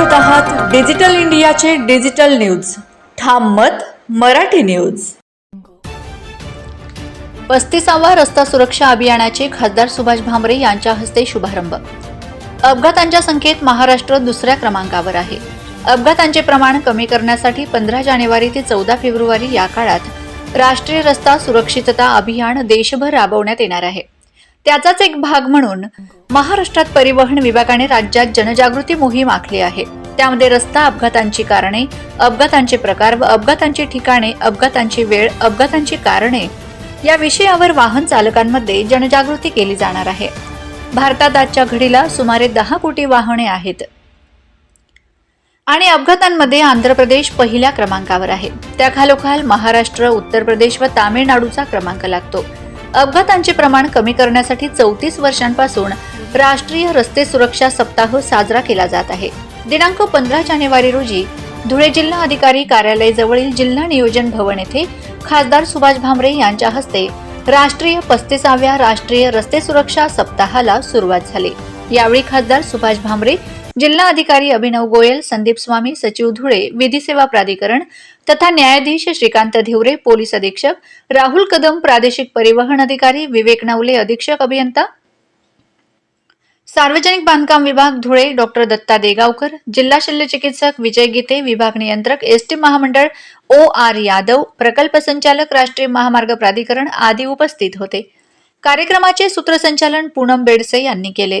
आहात डिजिटल इंडियाचे digital news. ठाम मत मराठी न्यूज. पस्तीसावा रस्ता सुरक्षा अभियानाचे खासदार सुभाष भामरे यांच्या हस्ते शुभारंभ. अपघातांच्या संख्येत महाराष्ट्र दुसऱ्या क्रमांकावर आहे. अपघातांचे प्रमाण कमी करण्यासाठी पंधरा जानेवारी ते चौदा फेब्रुवारी या काळात राष्ट्रीय रस्ता सुरक्षितता अभियान देशभर राबवण्यात येणार आहे. त्याचाच एक भाग म्हणून महाराष्ट्रात परिवहन विभागाने राज्यात जनजागृती मोहीम आखली आहे. त्यामध्ये रस्ता अपघातांची कारणे अपघातांचे प्रकार व अपघातांची ठिकाणे अपघातांची वेळ अपघातांची कारणे या विषयावर वाहन चालकांमध्ये जनजागृती केली जाणार आहे. भारतात आजच्या घडीला सुमारे दहा कोटी वाहने आहेत. आणि अपघातांमध्ये आंध्र प्रदेश पहिल्या क्रमांकावर आहे. त्याखालोखाल महाराष्ट्र उत्तर प्रदेश व तामिळनाडूचा क्रमांक लागतो. अपघातांचे प्रमाण कमी करण्यासाठी चौतीस वर्षांपासून राष्ट्रीय रस्ते सुरक्षा सप्ताह साजरा केला जात आहे. दिनांक पंधरा जानेवारी रोजी धुळे जिल्हा अधिकारी कार्यालय जवळील जिल्हा नियोजन भवन येथे खासदार सुभाष भामरे यांच्या हस्ते राष्ट्रीय पस्तीसाव्या राष्ट्रीय रस्ते सुरक्षा सप्ताहाला सुरुवात झाली. यावेळी खासदार सुभाष भामरे जिल्हा अधिकारी अभिनव गोयल संदीप स्वामी सचिव धुळे विधी सेवा प्राधिकरण तथा न्यायाधीश श्रीकांत धिवरे पोलीस अधीक्षक राहुल कदम प्रादेशिक परिवहन अधिकारी विवेक नवले अधीक्षक अभियंता. सार्वजनिक बांधकाम विभाग धुळे डॉक्टर दत्ता देगावकर जिल्हा शल्य चिकित्सक विजय गीते विभाग नियंत्रक एसटी महामंडळ ओ आर यादव प्रकल्प संचालक राष्ट्रीय महामार्ग प्राधिकरण आदी उपस्थित होते. कार्यक्रमाचे सूत्रसंचालन पूनम बेडसे यांनी केले.